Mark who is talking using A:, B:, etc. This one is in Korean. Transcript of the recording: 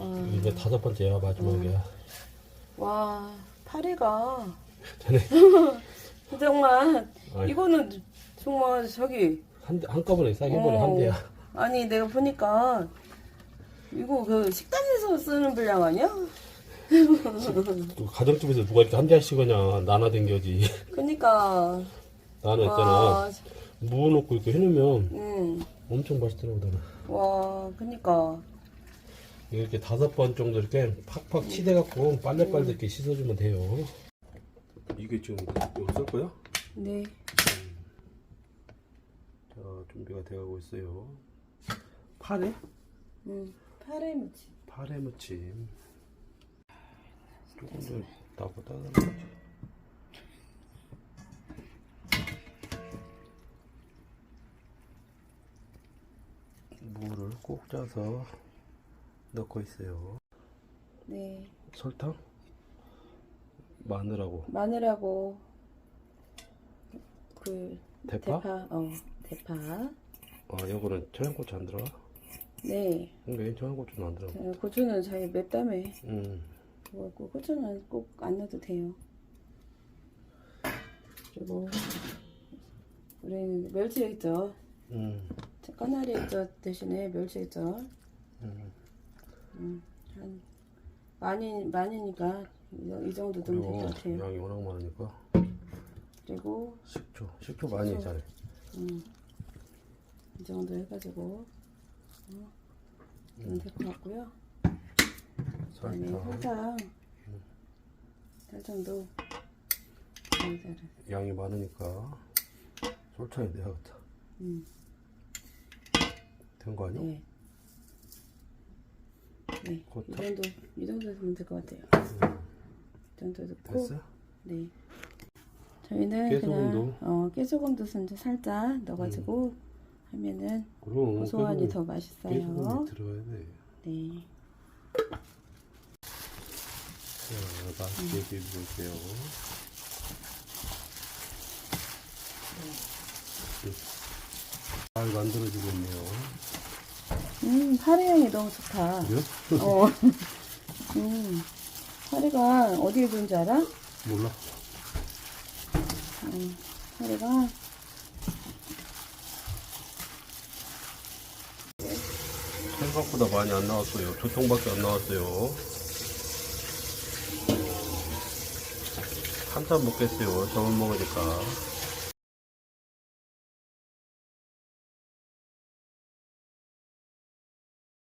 A: 아,
B: 이제 다섯 번째야 마지막이야.
A: 와, 파리가
B: 전에
A: 정말
B: 아이.
A: 이거는 정말 저기
B: 한 한꺼번에 싹 해버려
A: 어,
B: 한 대야.
A: 아니 내가 보니까 이거 그 식당에서 쓰는 분량 아니야?
B: 또 가정집에서 누가 이렇게 한 대씩 그냥 나눠 댕겨지.
A: 그니까
B: 나는 있잖아
A: 와,
B: 무 넣고 이렇게 해놓으면
A: 음,
B: 엄청 맛있더라고 나는.
A: 와, 그니까
B: 이렇게 다섯 번 정도 이렇게 팍팍 치대갖고 빨래빨래 이렇게 씻어주면 돼요. 이게 지금 이거 쓸 거야?
A: 네,
B: 자 준비가 돼가고 있어요. 파래?
A: 음, 파리 무침.
B: 파래 무침. 조금 더 나보다. 물을 꼭 짜서 넣고 있어요.
A: 네,
B: 설탕, 마늘하고
A: 마늘하고 그
B: 대파?
A: 대파, 어, 대파.
B: 아 이거는 청양고추 안 들어가?
A: 네,
B: 왜 청양고추는 안 들어가?
A: 어, 고추는 저희 맵다며
B: 음,
A: 그거 고 고추는 꼭 안 넣어도 돼요. 그리고 우리는 멸치액젓,
B: 음,
A: 까나리 액젓 대신에 멸치액젓
B: 음.
A: 음, 한 많이 많이니까 이, 이 정도 넣으면 될 것 같아요.
B: 양이 워낙 많으니까
A: 그리고
B: 식초, 식초 많이
A: 식초.
B: 잘해.
A: 음, 이 정도 해가지고 어, 넣으면 될것 같고요. 그다음에
B: 설탕,
A: 설탕, 설탕도 많이 잘해.
B: 양이 많으니까 설탕이 내야겠다.
A: 음,
B: 된거 아니야?
A: 네. 네, 이
B: 그것도?
A: 정도 이 정도 되면 될 것 같아요. 이 정도 넣고
B: 됐어요?
A: 네. 저희는
B: 깨소금도?
A: 그냥 어, 깨소금도 이제 살짝 넣어가지고 하면은
B: 그럼
A: 고소하니 더 맛있어요.
B: 깨소금이 들어가야 돼.
A: 네.
B: 자, 맛있게 비벼볼게요. 잘 만들어지고 있네요.
A: 음, 파리 향이 너무 좋다.
B: 그래요?
A: 어. 음, 파리가 어디에 좋은지 알아?
B: 몰라.
A: 음, 파리가
B: 생각보다 많이 안 나왔어요. 두 통밖에 안 나왔어요. 한 잔 먹겠어요. 저만 먹으니까.